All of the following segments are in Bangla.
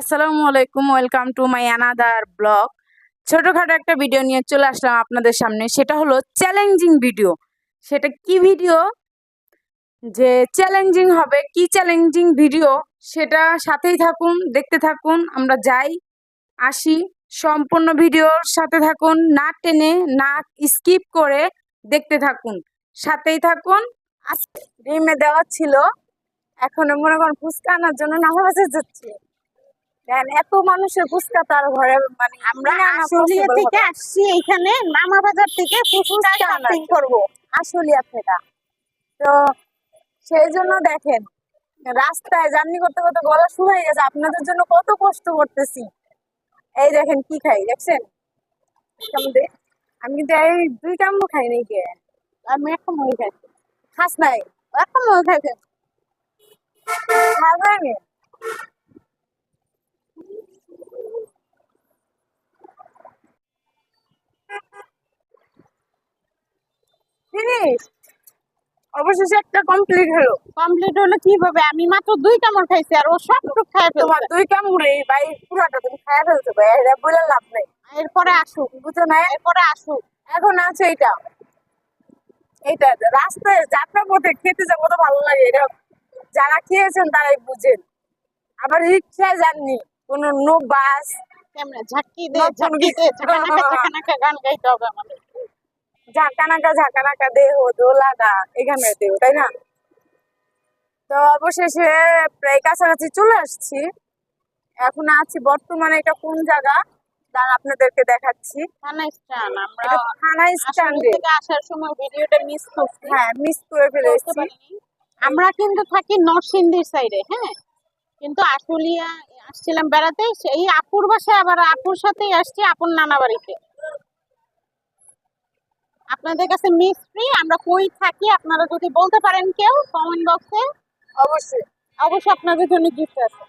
আসসালামু আলাইকুম, welcome to my another blog. ছোটোখাটো একটা ভিডিও নিয়ে চলে আসলাম আপনাদের সামনে, সেটা হলো চ্যালেঞ্জিং ভিডিও। সেটা কি ভিডিও? যে চ্যালেঞ্জিং হবে, কি চ্যালেঞ্জিং ভিডিও, সেটা সাথেই থাকুন, দেখতে থাকুন, আমরা যাই, আসি। সম্পূর্ণ ভিডিওর সাথে থাকুন, না টেনে, না স্কিপ করে দেখতে থাকুন। সাথেই থাকুন, আজকে ডিমে দেওয়া ছিল, এখন মনে করেন ফুচকা আনার জন্য নামাজে যাচ্ছি। এত মানুষের ফুচকা তার ঘরে মানে আমরা possible থেকে আসছি এখানে মামা বাজার থেকে ফুচকা শপিং করব। আশুলিয়া থেকে। তো সেই জন্য দেখেন রাস্তায় জার্নি করতে করতে গলা শুকিয়ে গেছে আপনাদের জন্য কত কষ্ট করতেছি। এই দেখেন কি খাই দেখছেন? আমি কিন্তু এই দুই কামড় খাই নাই কে? আমি একটা মই খাইছি খাস নাই? একটা মই খাইছি খাস ফিনিশ অবশেষে একটা কমপ্লিট হলো। কমপ্লিট হলো কীভাবে? আমি মাত্র দুই কামড় খাইছি আর ও সবটুকু খাই তোমার দুই কামড়ে ভাই পুরাটা তুমি খায় ফেলছো ভাই এটা বলে লাভ নেই। এরপরে আসুক। বুঝো না এরপরে আসুক। এখন আছে এটা এইটা রাস্তায় যাত্রা পথে খেতে যাব তো ভালো লাগে। এটা যারা খেয়েছেন তারাই বুঝেন। আবার রিক্সায় যাননি। কোনো নো বাস কেমনে? ঝাঁকি দে ঝাঁকি দে ঝাঁকানাকা ঝাঁকানাকা গান গাইতে হবে আমাদের। ঝাঁকানাকা ঝাঁকানাকা দেহ দোলাটা এখানে দেহ তাই না? তো অবশেষে প্রায় কাছাকাছি চলে আসছি। এখন আছি বর্তমানে এটা কোন জায়গা? আপনাদেরকে দেখাচ্ছি। আসার সময় ভিডিওটা মিস করছি। হ্যাঁ মিস করে ফেলেছি। আমরা কিন্তু থাকি নরসিংদীর সাইডে হ্যাঁ? কিন্তু আশুলিয়া আসছিলাম বেড়াতে সেই আপুর বাসায় আবার আপুর সাথেই আসছি আপুর নানা বাড়িতে। আপনাদের কাছে মিস্ট্রি আমরা কই থাকি আপনারা যদি বলতে পারেন কেউ কমেন্ট বক্সে অবশ্যই। অবশ্যই আপনাদের জন্য গিফট আছে।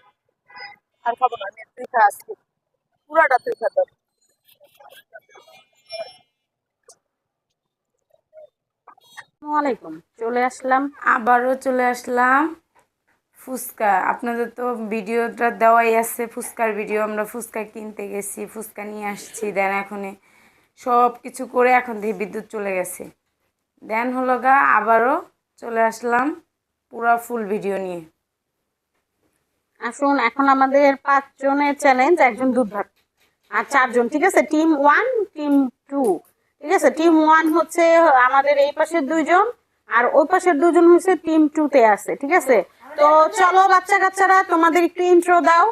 আর খাব না আমি তুই খা আজকে পুরাটা তুই চলে আসলাম আবারও চলে আসলাম ফুচকা। আপনাদের তো ভিডিওটা দেওয়াই আছে ফুচকার ভিডিও। আমরা ফুচকা কিনতে গেছি ফুচকা নিয়ে আসছি দেন এখনে সব কিছু করে এখন দিয়ে বিদ্যুৎ চলে গেছে। দেন হলো গা, আবারও চলে আসলাম পুরা ফুল ভিডিও নিয়ে। আসুন, এখন আমাদের পাঁচ জনের চ্যালেঞ্জ একজন দুধ ভাত আর চারজন, ঠিক আছে? টিম ওয়ান টিম টু ঠিক আছে? টিম ওয়ান হচ্ছে আমাদের এই পাশের দুইজন, আর ওই পাশের দুজন হচ্ছে টিম টু তে আছে, ঠিক আছে? তো চলো বাচ্চা কাচ্চারা তোমাদের একটু ইন্ট্রো দাও।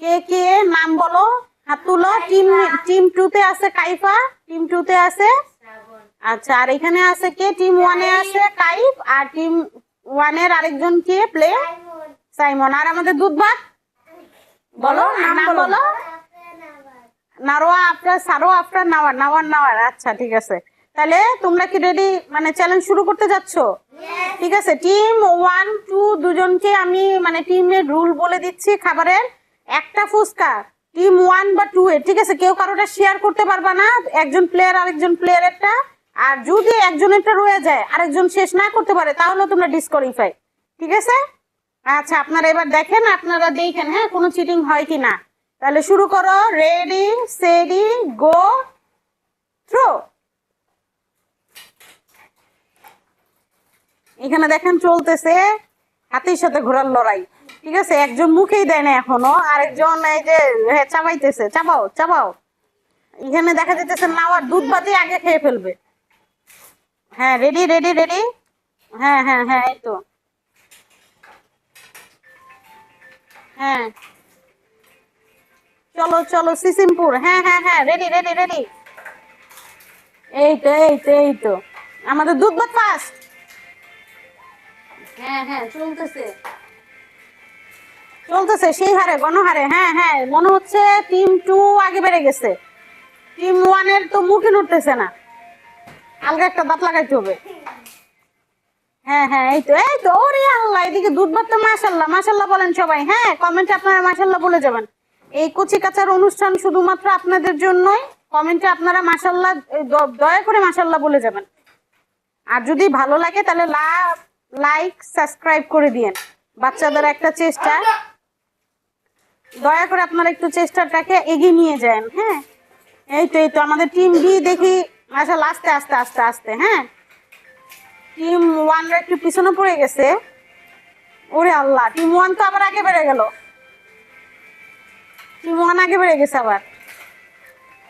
কে কে, নাম বলো। হাত তুলো টিম টিম টু তে আছে কাইফা টিম টু তে আছে আচ্ছা আর এখানে আছে কে? টিম ওয়ানে আছে কাইফ আর টিম ওয়ানের আরেকজন কে? Play Simon. আর আমাদের দুধ ভাত বলো নাম বলো। নারোয়া আফরা সারোয়া আফরা নাওয়ার নাওয়ার নাওয়ার। আচ্ছা ঠিক আছে। তাহলে তোমরা কি রেডি মানে চ্যালেঞ্জ শুরু করতে যাচ্ছ? ঠিক আছে টিম ওয়ান টু দুজনকে আমি মানে টিমের রুল বলে দিচ্ছি খাবারের। একটা ফুচকা টিম ওয়ান বা টু এর ঠিক আছে? কেউ কারোটা শেয়ার করতে পারবা না। একজন প্লেয়ার আরেকজন প্লেয়ারেরটা আর যদি একজনেরটা রয়ে যায়, আরেকজন শেষ না করতে পারে তাহলে তোমরা ডিসকোয়ালিফাই ঠিক আছে? আচ্ছা আপনারা এবার দেখেন, আপনারা দেখেন হ্যাঁ কোনো চিটিং হয় কি না তাহলে শুরু করো। রেডি সেডি গো থ্রো এখানে দেখেন চলতেছে। হাতির সাথে ঘোরার লড়াই। ঠিক আছে একজন মুখেই দেয় না এখনও আরেকজন এই যে হ্যাঁ, চাবাইতেছে। চাবাও চাবাও। এখানে দেখা যাইতেছে নাওয়ার দুধ বাতি আগে খেয়ে ফেলবে। হ্যাঁ রেডি রেডি রেডি হ্যাঁ হ্যাঁ হ্যাঁ এই তো। হ্যাঁ। চলো চলো সিসিমপুর। হ্যাঁ হ্যাঁ হ্যাঁ রেডি রেডি রেডি এই তো এই তো এই তো। আমাদের দুধ ভাত ফাস্ট হ্যাঁ হ্যাঁ চলতেছে। চলতেছে, সেই হারে, গণহারে হ্যাঁ হ্যাঁ মনে হচ্ছে টিম টু আগে বেড়ে গেছে। টিম ওয়ানের তো মুখে উঠতেছে না। আলগা একটা দাঁত লাগাইতে হবে। হ্যাঁ হ্যাঁ এই তো এই তো, ওরে আল্লাহ, এদিকে দুধ ভাত তো মাশাল্লাহ মাশাল্লাহ বলেন সবাই হ্যাঁ কমেন্টে আপনারা মাশাল্লাহ বলে যাবেন। এই কচি কাচার অনুষ্ঠান শুধুমাত্র আপনাদের জন্যই কমেন্টে আপনারা দ- দয়া করে মাশাল্লাহ বলে যাবেন। আর যদি ভালো লাগে, তাহলে লাইক সাবস্ক্রাইব করে দিয়েন। বাচ্চাদের একটা চেষ্টা। দয়া করে আপনারা একটু চেষ্টাটাকে এগিয়ে নিয়ে যান হ্যাঁ? এই তো এই তো আমাদের টিম বি দেখি আচ্ছা আস্তে আস্তে আস্তে আস্তে হ্যাঁ? টিম ওয়ানরা একটু পিছনে পড়ে গেছে। ওরে আল্লাহ টিম ওয়ান তো আবার আগে বেড়ে গেল। টিম ওয়ান আগে বেড়ে গেছে আবার।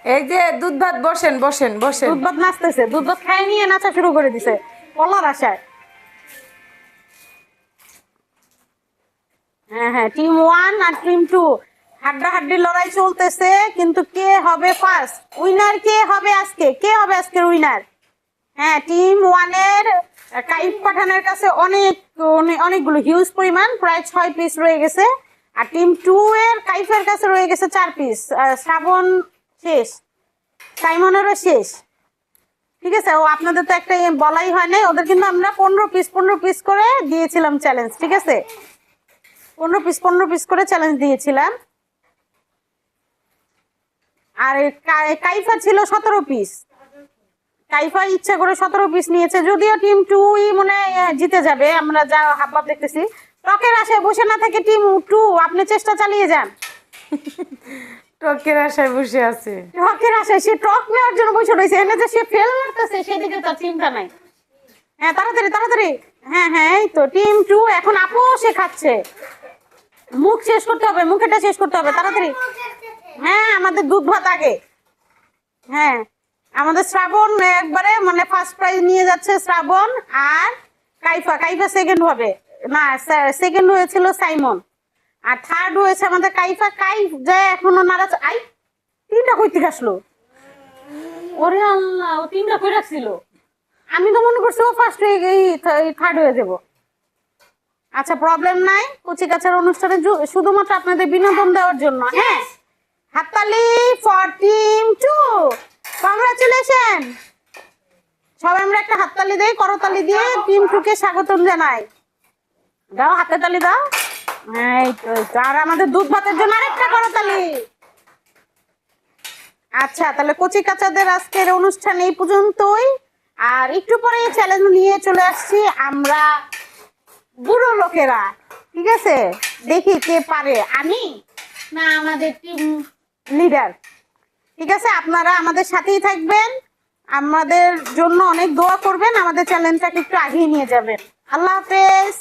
এই যে দুধ ভাত বসেন বসেন বসেন। দুধ ভাত নাচতেছে দুধ ভাত খাই নিয়ে নাচা শুরু করে দিছে কলার আশায়। হ্যাঁ হ্যাঁ টিম ওয়ান আর টিম টু হাড্ডা হাড্ডি লড়াই চলতেছে, কিন্তু কে হবে ফার্স্ট উইনার কে হবে আজকে? কে হবে আজকের উইনার হ্যাঁ টিম ওয়ানের কাইফ পাঠানের কাছে অনেক- অনেকগুলো হিউজ পরিমাণ, প্রায় ছয় পিস রয়ে গেছে। আর টিম টু এর কাইফের কাছে রয়ে গেছে চার পিস শ্রাবণ শেষ, সাইমনেরও শেষ। ঠিক আছে, ও আপনাদের তো একটা বলাই হয় নাই, ওদের কিন্তু আমরা পনেরো পিস পনেরো পিস করে দিয়েছিলাম চ্যালেঞ্জ ঠিক আছে? পনেরো পিস পনেরো পিস করে চ্যালেঞ্জ দিয়েছিলাম। আর কাইফা ছিল সতেরো পিস কাইফা ইচ্ছা করে সতেরো পিস নিয়েছে। যদিও টিম টু মনে জিতে যাবে আমরা যা হাবভাব দেখতেছি। টকের আশায় বসে না থেকে টিম টু আপনি চেষ্টা চালিয়ে যান। টকের আশায় বসে আছে। টকের আশায় সে টক নেওয়ার জন্য বসে রয়েছে। এনে যে সে ফেল মারতেছে সেদিকে তার চিন্তা নাই। হ্যাঁ তাড়াতাড়ি তাড়াতাড়ি। হ্যাঁ হ্যাঁ এই তো টিম টু এখন আপু সে খাচ্ছে। মুখ শেষ করতে হবে মুখেটা শেষ করতে হবে, তাড়াতাড়ি। হ্যাঁ আমাদের দুধ ভাত আগে। হ্যাঁ আমাদের শ্রাবণ একবারে মানে ফার্স্ট প্রাইজ নিয়ে যাচ্ছে শ্রাবণ আর কাইফা। কাইফা সেকেন্ড হবে। না সেকেন্ড হয়েছিল সাইমন। আর থার্ড হয়েছে আমাদের কাইফা। কাইফ যায় এখনও নারাজ আই, তিনটা কই থেকে আসলো? ওরে আল্লাহ, ও তিনটা কই রাখছিল? আমি তো মনে করছি ও ফার্স্ট হয়ে থার্ড হয়ে যাব। আচ্ছা প্রবলেম নাই। কচি কাছার অনুষ্ঠানে শুধুমাত্র আপনাদের বিনোদন দেওয়ার জন্য। হ্যাঁ? হাততালি ফর টিম টু কংগ্রাচুলেশন সবাই আমরা একটা হাততালি দেই করতালি দিয়ে টিম টু কে স্বাগতম জানাই। দাও হাতে তালি দাও। এই তো এই তো। আর আমাদের দুধ ভাতের জন্য আরেকটা করতালি। আচ্ছা তাহলে কচি কাচাদের আজকের অনুষ্ঠান এই পর্যন্তই। আর একটু পরে চ্যালেঞ্জ নিয়ে চলে আসছি। আমরা বুড়ো লোকেরা, ঠিক আছে? দেখি কে পারে। আমি না আমাদের টিম লিডার ঠিক আছে? আপনারা আমাদের সাথেই থাকবেন। আমাদের জন্য অনেক দোয়া করবেন। আমাদের চ্যালেঞ্জটাকে একটু আগিয়ে নিয়ে যাবেন। আল্লাহ হাফেজ।